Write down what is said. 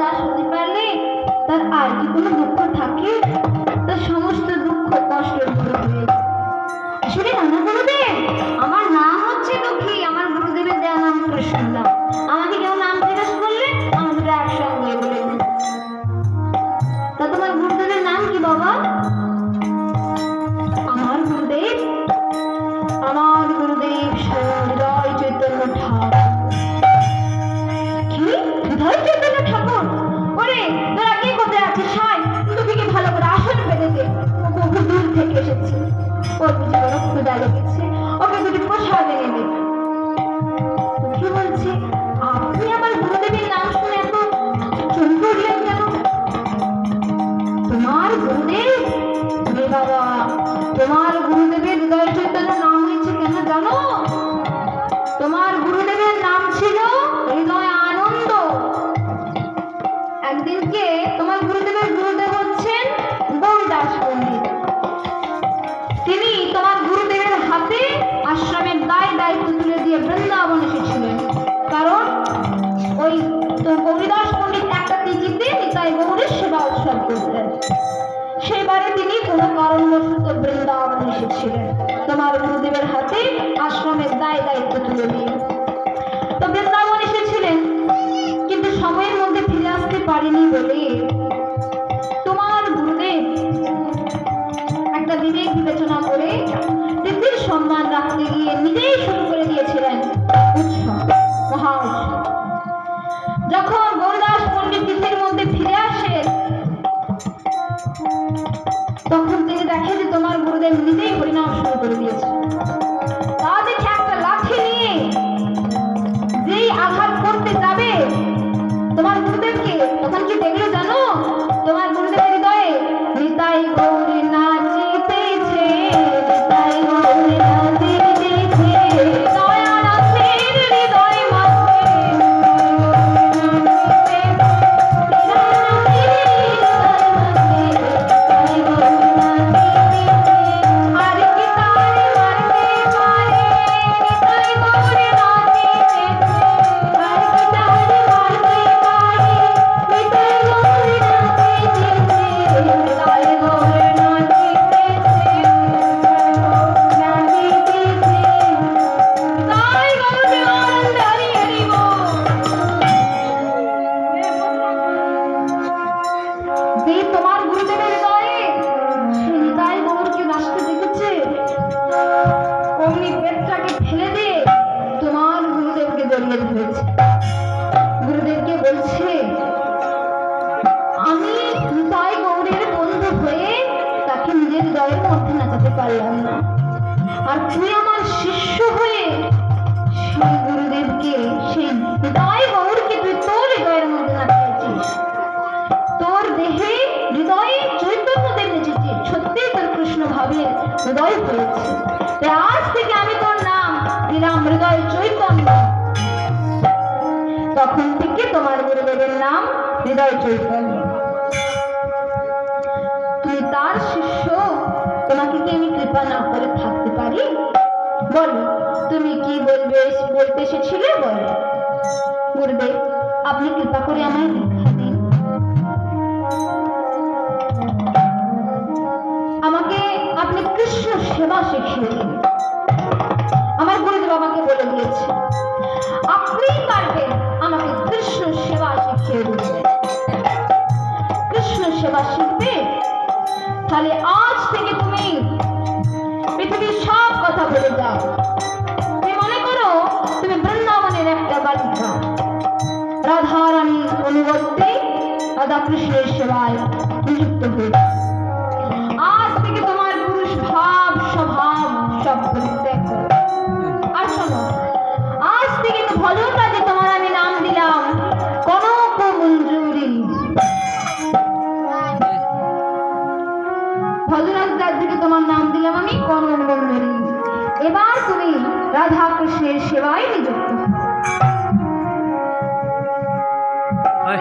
দাস হতে পারলে তার আর কি কোনো দুঃখ থাকে? তার সমস্ত দুঃখ, কষ্ট দূর হয়ে নানা গুরুদেব, আমার নাম হচ্ছে লক্ষ্মী, আমার গুরুদেবের দেওয়া নাম কৃষ্ণদাম আমাকে কেউ নাম জিজ্ঞেস করলে একসঙ্গে বলে তা তোমার গুরুদেবের নাম কি বাবা? তোমার গুরুদেবের নাম ছিল হৃদয় আনন্দ। একদিনকে তোমার গুরুদেবের গুরুদেব হচ্ছেন? তিনি তোমার গুরুদেবের হাতে আশ্রমের দায় দায়িত্ব তুলে দিয়ে বৃন্দাবন এসেছিলেন। কারণ ওই তো গৌরীদাস একটা তিথিতে নিতাই গৌরের সেবা উৎসব করতেন। সেবারে তিনি কোনো কারণবশত বৃন্দাবন এসেছিলেন। তোমার গুরুদেবের হাতে আশ্রমের দায় দায়িত্ব তুলে দিয়ে তো বৃন্দাবন এসেছিলেন, কিন্তু সময়ের মধ্যে ফিরে আসতে পারেনি বলে তোমার গুরুদেব একটা বিবেক বিবেচনা করে দিদির সম্মান রাখতে গিয়ে নিজেই শুরু তোমার গুরুদেব নিজেই হরিনাম শুরু করে দিয়েছে তোর দেহে হৃদয়ে চৈতন্য দেখেছি সত্যি তোর কৃষ্ণ ভাবের হৃদয় হয়েছে। আজ থেকে আমি তোর নাম দিলাম, হৃদয় চৈতন্য তখন থেকে তোমার গুরুদেবের নাম হৃদয় চৈতন্য। তুমি তার শিষ্য, তোমাকে কি আমি কৃপা না করে থাকতে পারি? বলো, তুমি কি বলবে, বলতে এসেছিলে? বলো। গুরুদেব, আপনি কৃপা করে আমায় দীক্ষা দিন। তাহলে আজ থেকে তুমি পৃথিবীর সব কথা বলে যাও। তুমি মনে করো তুমি বৃন্দাবনের একটা বালিকা রাধারানী অনুবর্তী রাধা কৃষ্ণের সেবায় নিযুক্ত হয়েছে কৃষ্ণের সেবায় নিযুক্ত হয়